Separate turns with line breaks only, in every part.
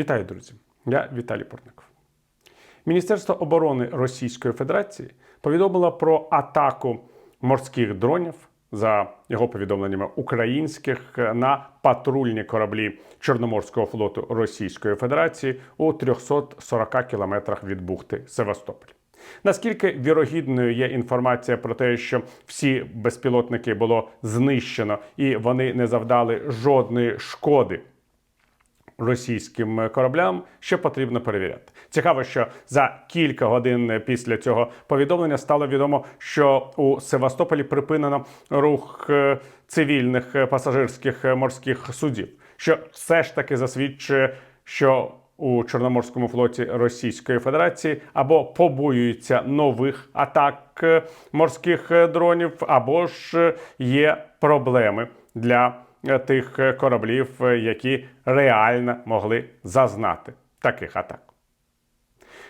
Вітаю, друзі! Я Віталій Порников. Міністерство оборони Російської Федерації повідомило про атаку морських дронів за його повідомленнями українських на патрульні кораблі Чорноморського флоту Російської Федерації у 340 кілометрах від бухти Севастополь. Наскільки вірогідною є інформація про те, що всі безпілотники було знищено і вони не завдали жодної шкоди російським кораблям, ще потрібно перевіряти. Цікаво, що за кілька годин після цього повідомлення стало відомо, що у Севастополі припинено рух е, цивільних е, пасажирських е, морських судів, що все ж таки засвідчує, що у Чорноморському флоті Російської Федерації або побоюються нових атак морських дронів, або ж є проблеми для тих е, кораблів, е, які реально могли зазнати таких атак.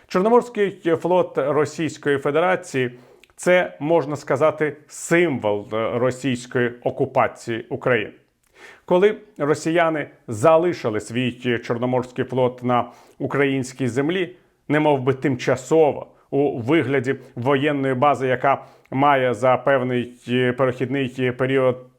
Чорноморський флот Російської Федерації це можна сказати символ е, російської окупації України. Коли росіяни залишили свій Чорноморський флот на українській землі, немов би тимчасово у вигляді воєнної бази, яка має за певний е, перехідний період е,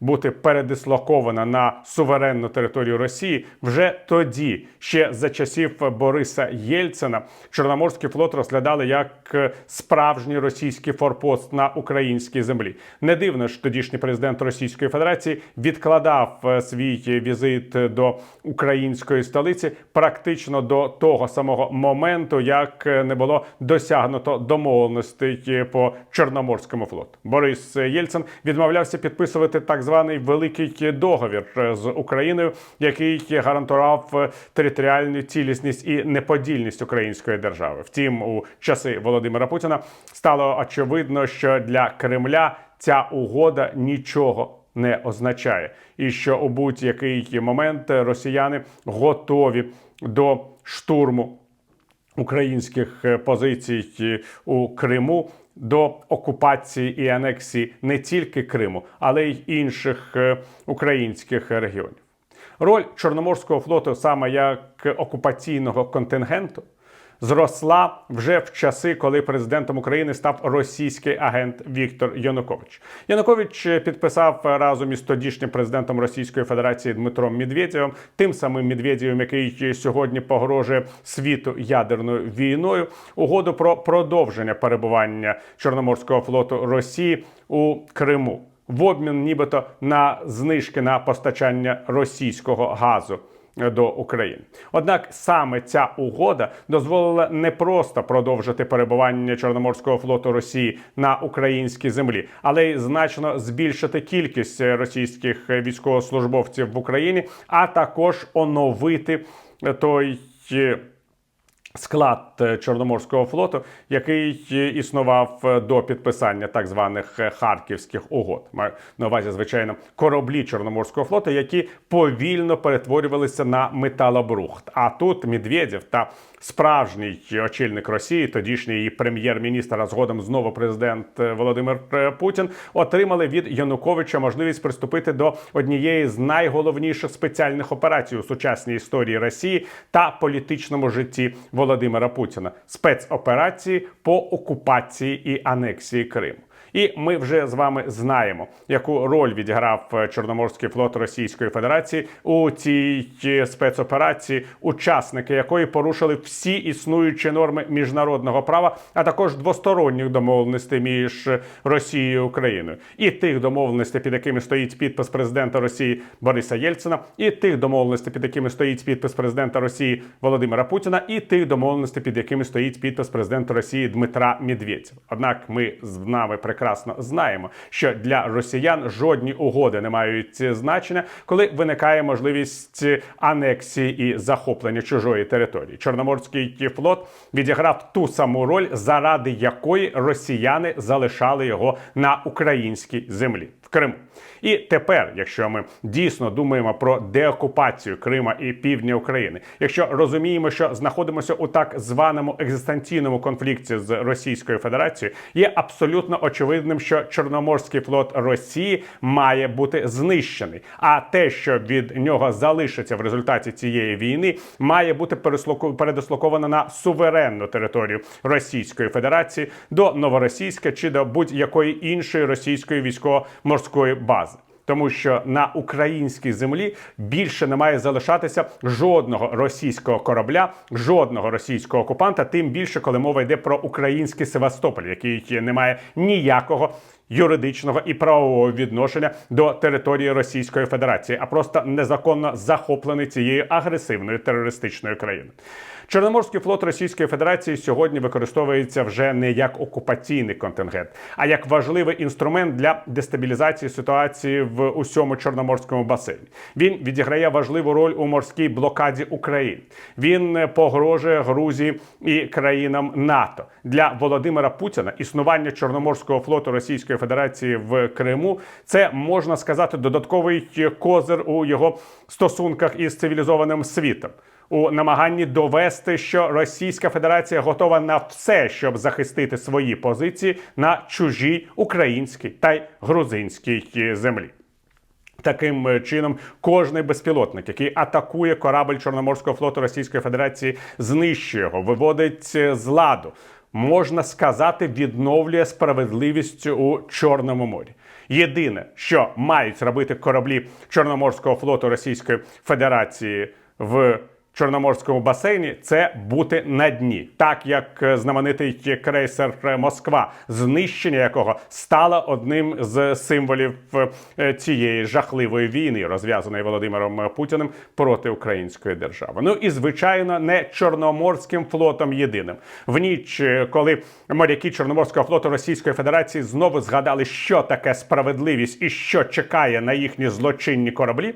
бути передислокована на суверенну територію Росії, вже тоді, ще за часів Бориса Єльцина, Чорноморський флот розглядали як е, справжній російський форпост на українській землі. Не дивно ж тодішній президент Російської Федерації відкладав е, свій візит до української столиці практично до того самого моменту, як е, не було досягнуто домовленостей е, по Чорноморському флоту. Борис Єльцин відмовлявся підписувати так званий великий договір е, з Україною, який гарантував е, територіальну цілісність і неподільність української держави. Втім, у часи Володимира Путіна стало очевидно, що для Кремля ця угода нічого не означає, і що у будь-який момент росіяни готові до штурму українських е, позицій у Криму до окупації і анексії не тільки Криму, але й інших е, українських регіонів. Роль Чорноморського флоту саме як окупаційного контингенту зросла вже в часи, коли президентом України став російський агент Віктор Янукович. Янукович підписав разом із тодішнім президентом Російської Федерації Дмитром Медведєвим, тим самим Медведєвим, який сьогодні погрожує світу ядерною війною, угоду про продовження перебування Чорноморського флоту Росії у Криму в обмін, нібито на знижки на постачання російського газу до України. Однак саме ця угода дозволила не просто продовжити перебування Чорноморського флоту Росії на українській землі, але й значно збільшити кількість російських військовослужбовців в Україні, а також оновити той. Склад е, Чорноморського флоту, який е, існував е, до підписання так званих харківських угод, маю на увазі, звичайно, кораблі Чорноморського флоту, які повільно перетворювалися на металобрухт. А тут Медведєв та справжній очільник Росії, тодішній прем'єр-міністр, а згодом знову президент Володимир Путін, отримали від Януковича можливість приступити до однієї з найголовніших спеціальних операцій у сучасній історії Росії та політичному житті Володимира Путіна спецоперації по окупації і анексії Криму. І ми вже з вами знаємо, яку роль відіграв е, Чорноморський флот Російської Федерації у цій е, спецоперації, учасники якої порушили всі існуючі норми міжнародного права, а також двосторонніх домовленостей між Росією і Україною, і тих домовленостей, під якими стоїть підпис президента Росії Бориса Єльцина, і тих домовленостей, під якими стоїть підпис президента Росії Володимира Путіна, і тих домовленостей, під якими стоїть підпис президента Росії Дмитра Медведєва. Однак ми з нами прекрасно знаємо, що для росіян жодні угоди не мають значення, коли виникає можливість анексії і захоплення чужої території. Чорноморський флот відіграв ту саму роль, заради якої росіяни залишали його на українській землі Криму. І тепер, якщо ми дійсно думаємо про деокупацію Крима і півдня України, якщо розуміємо, що знаходимося у так званому екзистенційному конфлікті з Російською Федерацією, є абсолютно очевидним, що Чорноморський флот Росії має бути знищений. А те, що від нього залишиться в результаті цієї війни, має бути передислоковано на суверенну територію Російської Федерації до Новоросійська чи до будь-якої іншої російської військово-морської бази. Тому що на українській землі більше не має залишатися жодного російського корабля, жодного російського окупанта, тим більше, коли мова йде про український Севастополь, який не має ніякого юридичного і правового відношення до території Російської Федерації, а просто незаконно захоплений цією агресивною терористичною країною. Чорноморський флот Російської Федерації сьогодні використовується вже не як окупаційний контингент, а як важливий інструмент для дестабілізації ситуації в усьому чорноморському басейні. Він відіграє важливу роль у морській блокаді України. Він погрожує Грузії і країнам НАТО для Володимира Путіна. Існування Чорноморського флоту Російської Федерації в Криму це можна сказати додатковий козир у його стосунках із цивілізованим світом у намаганні довести, що Російська Федерація готова на все, щоб захистити свої позиції на чужій українській та й грузинській землі. Таким чином, кожний безпілотник, який атакує корабль Чорноморського флоту Російської Федерації, знищує його, виводить з ладу. Можна сказати, відновлює справедливість у Чорному морі. Єдине, що мають робити кораблі Чорноморського флоту Російської Федерації в Чорноморському басейні це бути на дні, так як е, знаменитий крейсер е, Москва, знищення якого стало одним з символів е, цієї жахливої війни, розв'язаної Володимиром Путіним проти української держави. Ну і звичайно, не Чорноморським флотом єдиним. В ніч, коли моряки Чорноморського флоту Російської Федерації знову згадали, що таке справедливість і що чекає на їхні злочинні кораблі.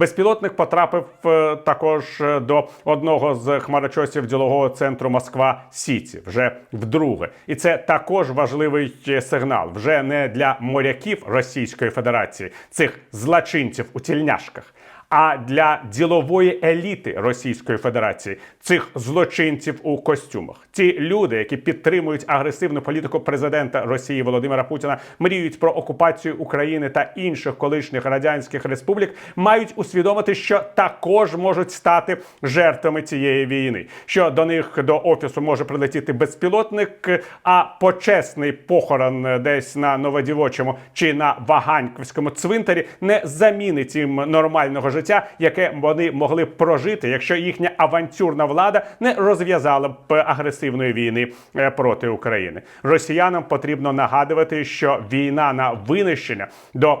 Безпілотник потрапив е, також е, до одного з хмарочосів ділового центру Москва Сіті вже вдруге, і це також важливий е, сигнал вже не для моряків Російської Федерації, цих злочинців у тільняшках. А для ділової еліти Російської Федерації цих злочинців у костюмах, ті люди, які підтримують агресивну політику президента Росії Володимира Путіна, мріють про окупацію України та інших колишніх радянських республік, мають усвідомити, що також можуть стати жертвами цієї війни. Що до них до офісу може прилетіти безпілотник, а почесний похорон десь на Новодівочому чи на Ваганьківському цвинтарі не замінить їм нормального життя, яке вони могли б прожити, якщо їхня авантюрна влада не розв'язала б агресивної війни е, проти України. Росіянам потрібно нагадувати, що війна на винищення до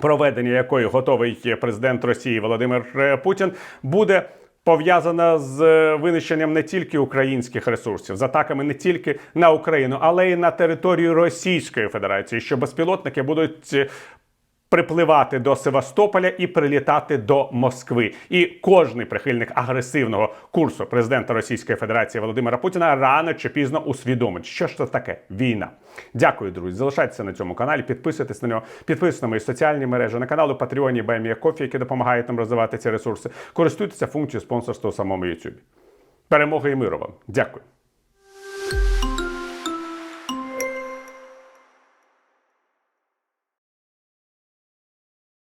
проведення якої готовий президент Росії Володимир е, Путін буде. Пов'язана з е, винищенням не тільки українських ресурсів, з атаками не тільки на Україну, але й на територію Російської Федерації, що безпілотники будуть припливати до Севастополя і прилітати до Москви. І кожний прихильник агресивного курсу президента Російської Федерації Володимира Путіна рано чи пізно усвідомить, що ж це таке війна. Дякую, друзі. Залишайтеся на цьому каналі, підписуйтесь на нього, підписуйтесь на мої соціальні мережі, на канал у Патреоні Баймія Кофі, які допомагають нам розвивати ці ресурси. Користуйтеся функцією спонсорства у самому YouTube. Перемоги і миру вам. Дякую.